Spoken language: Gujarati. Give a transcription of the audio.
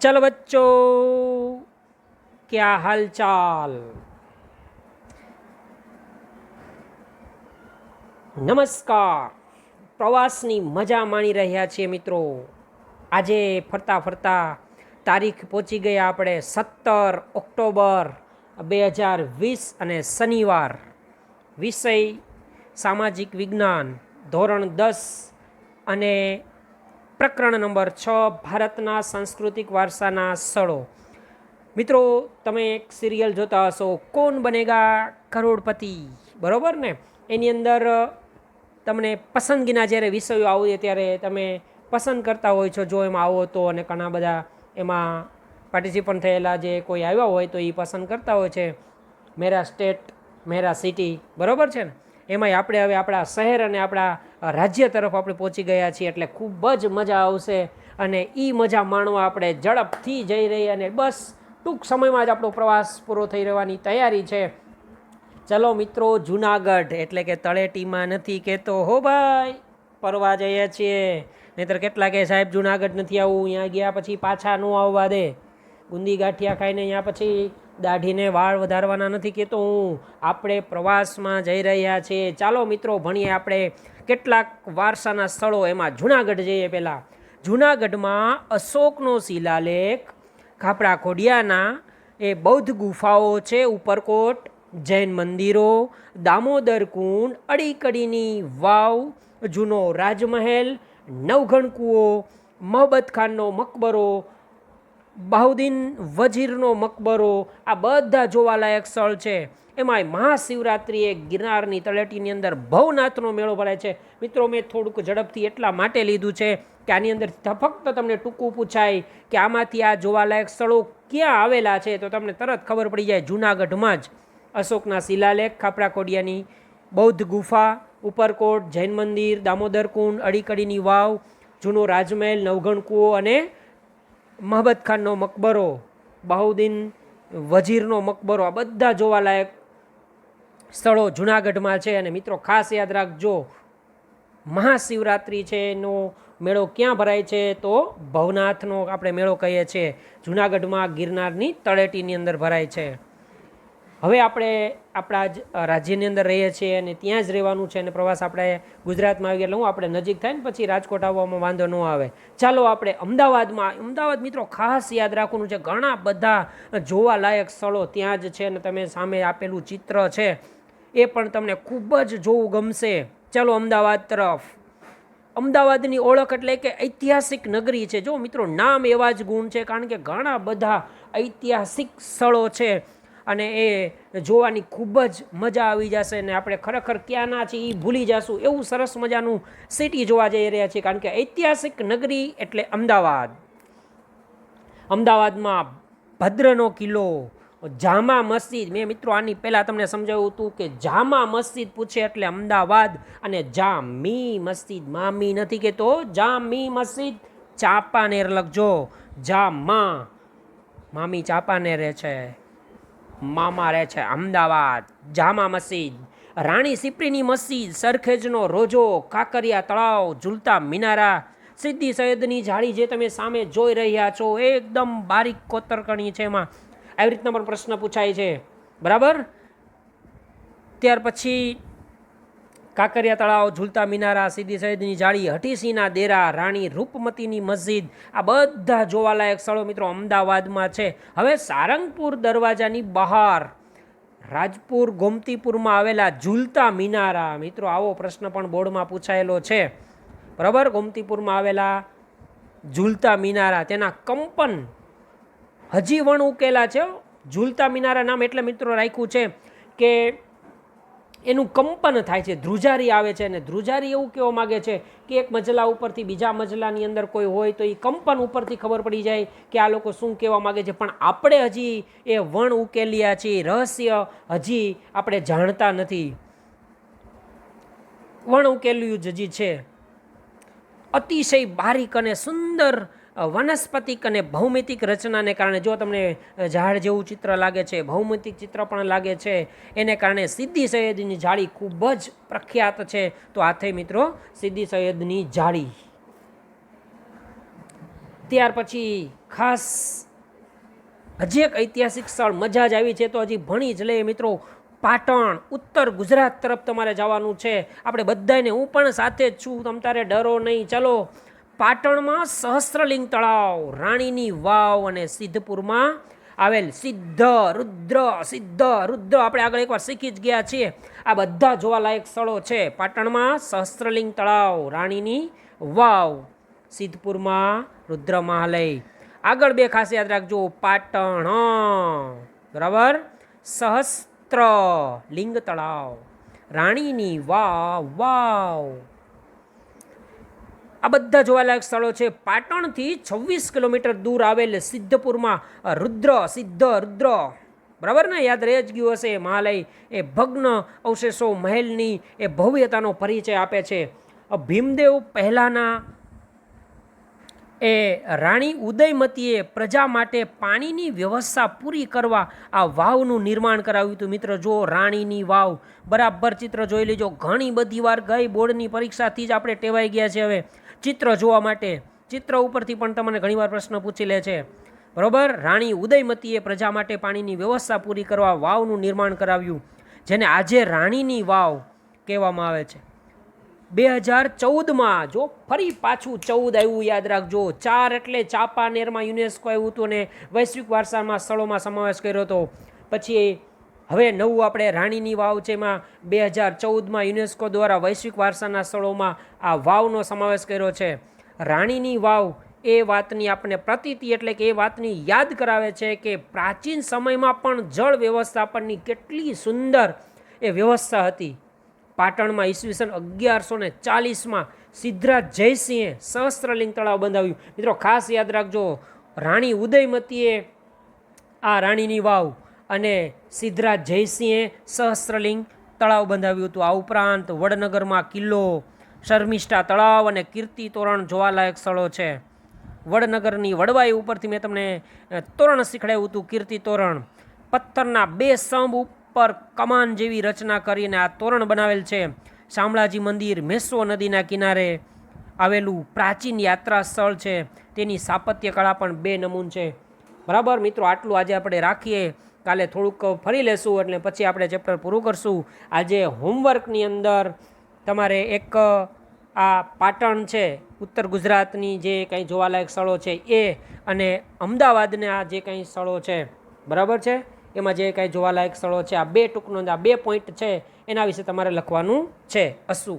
चल बच्चों क्या हाल चाल નમસ્કાર પ્રવાસની મજા માણી રહ્યા છીએ મિત્રો આજે ફરતા ફરતા તારીખ પહોંચી ગયા આપણે સત્તર ઓક્ટોબર બે હજાર વીસ અને શનિવાર વિષય સામાજિક વિજ્ઞાન ધોરણ દસ અને પ્રકરણ નંબર છ, ભારતના સાંસ્કૃતિક વારસાના સ્થળો મિત્રો, તમે એક સિરિયલ જોતા હશો, કોણ બનેગા કરોડપતિ? બરોબર ને? એની અંદર તમને પસંદગીના જ્યારે વિષયો આવે ત્યારે તમે પસંદ કરતા હોય છો, જો એમાં આવો તો અને ઘણા બધા એમાં પાર્ટિસિપન્ટ થયેલા જે કોઈ આવ્યા હોય તો એ પસંદ કરતા હોય છે. મેરા સ્ટેટ મેરા સિટી બરાબર છે ને? એમાંય આપણે હવે આપણા શહેર અને આપણા રાજ્ય તરફ આપણે પહોંચી ગયા છીએ એટલે ખૂબ જ મજા આવશે અને એ મજા માણવા આપણે ઝડપથી જઈ રહી અને બસ ટૂંક સમયમાં જ આપણો પ્રવાસ પૂરો થઈ રહેવાની તૈયારી છે. ચલો મિત્રો, જુનાગઢ એટલે કે તળેટીમાં નથી કહેતો. હો ભાઈ, ફરવા જઈએ છીએ. નહીતર કેટલા કે સાહેબ, જુનાગઢ નથી આવવું અહીંયા ગયા પછી પાછા ન આવવા દે. ગુંદી ગાંઠિયા ખાઈને અહીંયા પછી દાઢીને વાળ વધારવાના નથી કહેતો હું. આપણે પ્રવાસમાં જઈ રહ્યા છીએ ચાલો મિત્રો, ભણીએ આપણે કેટલાક વારસાના સ્થળો. એમાં જુનાગઢ જઈએ પહેલાં. જુનાગઢમાં અશોકનો શિલાલેખ ખાપડા ખોડિયાના એ બૌદ્ધ ગુફાઓ છે. ઉપરકોટ, જૈન મંદિરો, દામોદર કુંડ, અડીકડીની વાવ, જૂનો રાજમહેલ નવઘણ કૂવો મોહબ્બત ખાનનો મકબરો બાહુદ્દીન વજીરનો મકબરો આ બધા જોવાલાયક સ્થળ છે. એમાંય મહાશિવરાત્રિએ ગિરનારની તળેટીની અંદર ભવનાથનો મેળો ભરાય છે. મિત્રો, મેં થોડુંક ઝડપથી એટલા માટે લીધું છે કે આની અંદર ફક્ત તમને ટૂંકું પૂછાય કે આમાંથી આ જોવાલાયક સ્થળો ક્યાં આવેલા છે તો તમને તરત ખબર પડી જાય જૂનાગઢમાં જ. અશોકના શિલાલેખ, ખાપરા કોડિયાની બૌદ્ધ ગુફા, ઉપરકોટ, જૈન મંદિર, દામોદર કુંડ, અડીકડીની વાવ, જૂનો રાજમહેલ નવગણ કૂવો અને મહબત ખાનનો મકબરો, બાહુદ્દીન વજીરનો મકબરો, આ બધા જોવાલાયક સ્થળો જુનાગઢમાં છે. અને મિત્રો, ખાસ યાદ રાખજો, મહાશિવરાત્રિ છે, એનો મેળો ક્યાં ભરાય છે? તો ભવનાથનો આપણે મેળો કહીએ છીએ. જુનાગઢમાં ગિરનારની તળેટીની અંદર ભરાય છે. હવે આપણે આપણા જ રાજ્યની અંદર રહીએ છીએ અને ત્યાં જ રહેવાનું છે અને પ્રવાસ આપણે ગુજરાતમાં આવી ગયા. હું આપણે નજીક થાય ને પછી રાજકોટ આવવામાં વાંધો ન આવે. ચાલો આપણે અમદાવાદમાં, અમદાવાદ મિત્રો ખાસ યાદ રાખવાનું છે. ઘણા બધા જોવાલાયક સ્થળો ત્યાં જ છે અને તમે સામે આપેલું ચિત્ર છે. એ પણ તમને ખૂબ જ જોવું ગમશે. ચાલો અમદાવાદ તરફ. અમદાવાદની ઓળખ એટલે કે ઐતિહાસિક નગરી છે. જો મિત્રો નામ એવા જ ગુણ છે કારણ કે ઘણા બધા ઐતિહાસિક સ્થળો છે. અને એ જોવાની ખૂબ જ મજા આવી જશે અને આપણે ખરેખર ક્યાંના છીએ એ ભૂલી જશું. એવું સરસ મજાનું સિટી જોવા જઈ રહ્યા છીએ કારણ કે ઐતિહાસિક નગરી એટલે અમદાવાદ. અમદાવાદમાં ભદ્રનો કિલ્લો, જામા મસ્જિદ. મેં મિત્રો આની પહેલાં તમને સમજાવ્યું હતું કે જામા મસ્જિદ પૂછે એટલે અમદાવાદ અને જામી મસ્જિદ. મામી નથી કહેતો. જામી મસ્જિદ ચાપાનેર લખજો. જામા. મામી ચાપાનેરે છે. મામા રહે છે અમદાવાદ. જામા મસ્જિદ. રાણી સિપ્રીની મસ્જિદ, સરખેજનો રોજો, કાંકરિયા તળાવ, ઝૂલતા મિનારા. સિદ્ધિ સૈયદની જાળી જે તમે સામે જોઈ રહ્યા છો એકદમ બારીક કોતરકણી છે એમાં. આવી રીતના પણ પ્રશ્ન પૂછાય છે. બરાબર? ત્યાર પછી કાંકરિયા તળાવ, ઝૂલતા મિનારા સિદ્ધિ સૈદની જાળી હઠીસિંહના દેરા, રાણી રૂપમતીની મસ્જિદ, આ બધા જોવાલાયક સ્થળો મિત્રો અમદાવાદમાં છે. હવે સારંગપુર દરવાજાની બહાર, રાજપુર ગોમતીપુરમાં આવેલા ઝૂલતા મિનારા, મિત્રો આવો પ્રશ્ન પણ બોર્ડમાં પૂછાયેલો છે. બરાબર, ગોમતીપુરમાં આવેલા ઝૂલતા મિનારા, તેના કંપન હજી વણ ઉકેલા છે. ઝૂલતા મિનારા નામ એટલે મિત્રો રાખ્યું છે કે એનું કંપન થાય છે. ધ્રુજારી આવે છે અને ધ્રુજારી એવું કહેવા માગે છે કે એક મજલા ઉપરથી બીજા મજલાની અંદર કોઈ હોય તો એ કંપન ઉપરથી ખબર પડી જાય કે આ લોકો શું કહેવા માગે છે. પણ આપણે હજી એ વણ ઉકેલ્યા છીએ, રહસ્ય હજી આપણે જાણતા નથી. વણ ઉકેલ્યું જ હજી છે. અતિશય બારીક અને સુંદર વનસ્પતિક અને ભૌમિતિક રચનાને કારણે જો તમને ઝાડ જેવું ચિત્ર લાગે છે, ભૌમિતિક ચિત્ર પણ લાગે છે, એને કારણે સિદ્ધિ સૈયદની જાળી ખૂબ જ પ્રખ્યાત છે, તો આ મિત્રો સિદ્ધિ સૈયદની જાળી. ત્યાર પછી ખાસ હજી એક ઐતિહાસિક સ્થળ મજા જ આવી છે, તો હજી ભણી જ લઈએ મિત્રો. પાટણ, ઉત્તર ગુજરાત તરફ તમારે જવાનું છે. આપણે બધાને હું પણ સાથે જ છું, તમ તારે ડરો નહીં, ચલો. પાટણમાં સહસ્ત્રલિંગ તળાવ, રાણીની વાવ અને સિદ્ધપુરમાં આવેલ સિદ્ધ, રુદ્ર સિદ્ધ, રુદ્ર. આપણે આગળ એકવાર શીખી જ ગયા છીએ. આ બધા જોવાલાયક સ્થળો છે. પાટણમાં સહસ્ત્રલિંગ તળાવ, રાણીની વાવ, સિદ્ધપુરમાં રુદ્ર મહાલય આગળ બે ખાસ યાદ રાખજો. પાટણ બરાબર? સહસ્ત્ર લિંગ તળાવ. રાણીની વાવ વાવ. આ બધા જોવાલાયક સ્થળો છે. પાટણથી છવ્વીસ કિલોમીટર દૂર આવેલ સિદ્ધપુરમાં રુદ્ર, સિદ્ધ રુદ્ર. બરાબર ને? યાદ રહી જ ગયું હશે. મહાલય એ ભગ્ન અવશેષો મહેલની એ ભવ્યતાનો પરિચય આપે છે. ભીમદેવ પહેલાંના એ રાણી ઉદયમતીએ પ્રજા માટે પાણીની વ્યવસ્થા પૂરી કરવા આ વાવનું નિર્માણ કરાવ્યું હતું. મિત્ર, જો રાણીની વાવ બરાબર ચિત્ર જોઈ લેજો. ઘણી બધી વાર ગઈ બોર્ડની પરીક્ષાથી જ આપણે ટેવાઈ ગયા છે હવે. ચિત્ર જોવા માટે. ચિત્ર ઉપરથી પણ તમને ઘણીવાર પ્રશ્ન પૂછી લે છે. બરોબર? રાણી ઉદયમતીએ પ્રજા માટે પાણીની વ્યવસ્થા પૂરી કરવા વાવનું નિર્માણ કરાવ્યું, જેને આજે રાણીની વાવ કહેવામાં આવે છે. બે હજાર ચૌદમાં જો ફરી પાછું ચૌદ આવ્યું, યાદ રાખજો. ચાર એટલે ચાપાનેરમાં યુનેસ્કો આવ્યું હતું અને વૈશ્વિક વારસામાં સ્થળોમાં સમાવેશ કર્યો હતો. પછી હવે નવું આપણે રાણીની વાવ છે એમાં બે હજાર ચૌદમાં યુનેસ્કો દ્વારા વૈશ્વિક વારસાના સ્થળોમાં આ વાવનો સમાવેશ કર્યો છે. રાણીની વાવ એ વાતની આપણને પ્રતીતિ એટલે કે એ વાતની યાદ કરાવે છે કે પ્રાચીન સમયમાં પણ જળ વ્યવસ્થાપનની કેટલી સુંદર એ વ્યવસ્થા હતી. પાટણમાં ઈસવીસન અગિયારસો ને ચાલીસમાં સિદ્ધરાજ જયસિંહે સહસ્ત્રલિંગ તળાવ બંધાવ્યું. મિત્રો, ખાસ યાદ રાખજો, રાણી ઉદયમતીએ આ રાણીની વાવ અને સિદ્ધરાજ જયસિંહે સહસ્ત્રલિંગ તળાવ બંધાવ્યું હતું. આ ઉપરાંત વડનગરમાં કિલ્લો, શર્મિષ્ઠા તળાવ અને કીર્તિ તોરણ જોવાલાયક સ્થળો છે. વડનગરની વડવાઈ ઉપરથી મેં તમને તોરણ શીખડાવ્યું હતું, કીર્તિ તોરણ. પથ્થરના બે સ્તંભ ઉપર કમાન જેવી રચના કરીને આ તોરણ બનાવેલ છે. શામળાજી મંદિર મેસો નદીના કિનારે આવેલું પ્રાચીન યાત્રા સ્થળ છે. તેની સ્થાપત્ય કળા પણ બે નમૂન છે. બરાબર મિત્રો, આટલું આજે આપણે રાખીએ. કાલે થોડુંક ફરી લેશું એટલે પછી આપણે ચેપ્ટર પૂરું કરશું. આજે હોમવર્કની અંદર તમારે એક આ પાટણ છે, ઉત્તર ગુજરાતની જે કંઈ જોવાલાયક સ્થળો છે એ અને અમદાવાદના જે કંઈ સ્થળો છે, બરાબર છે? એમાં જે કંઈ જોવાલાયક સ્થળો છે, આ બે ટૂંકનો, આ બે પોઈન્ટ છે, એના વિશે તમારે લખવાનું છે અસુ.